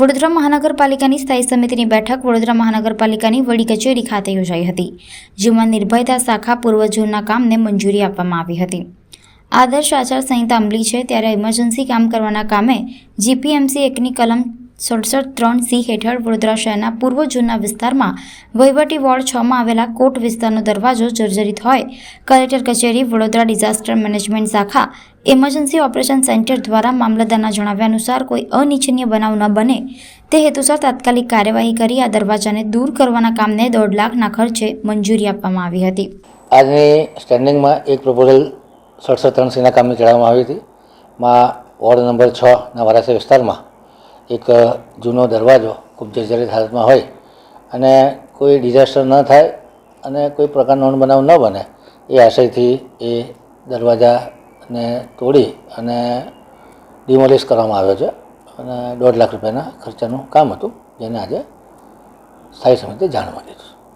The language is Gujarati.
વડોદરા મહાનગરપાલિકાની સ્થાયી સમિતિની બેઠક વડોદરા મહાનગરપાલિકાની વડી કચેરી ખાતે યોજાઈ હતી, જેમાં નિર્ભયતા શાખા પૂર્વ ઝોનના કામને મંજૂરી આપવામાં આવી હતી. આદર્શ આચાર સંહિતા અમલી છે, ત્યારે ઇમરજન્સી કામ કરવાના કામે જીપીએમસી એકની કલમ સડસઠ ત્રણ સી હેઠળ વડોદરા શહેરના પૂર્વ જૂના વિસ્તારમાં વહીવટી વોર્ડ છમાં આવેલા કોટ વિસ્તારનો દરવાજો જર્જરિત હોય. કલેક્ટર કચેરી, વડોદરા ડિઝાસ્ટર મેનેજમેન્ટ શાખા, ઇમરજન્સી ઓપરેશન સેન્ટર દ્વારા મામલતદારના જણાવ્યા અનુસાર કોઈ અનિચ્છનીય બનાવ ન બને. તે હેતુસર તાત્કાલિક કાર્યવાહી કરી આ દરવાજાને દૂર કરવાના કામને દોઢ લાખના ખર્ચે મંજૂરી આપવામાં આવી હતી. આજની સ્ટેન્ડિંગમાં એક પ્રપોઝલ સડસઠ ત્રણ સીના કામની ચડાવવામાં આવી હતી. વોર્ડ નંબર છના વારાસર વિસ્તારમાં એક જૂનો દરવાજો ખૂબ જર્જરિત હાલતમાં હોય અને કોઈ ડિઝાસ્ટર ન થાય અને કોઈ પ્રકારનો બનાવ ન બને, એ આશયથી એ દરવાજાને તોડી અને ડિમોલિશ કરવામાં આવ્યો છે અને દોઢ લાખ રૂપિયાના ખર્ચાનું કામ હતું, જેને આજે સ્થાયી સમિતિએ જાણ મળી છે.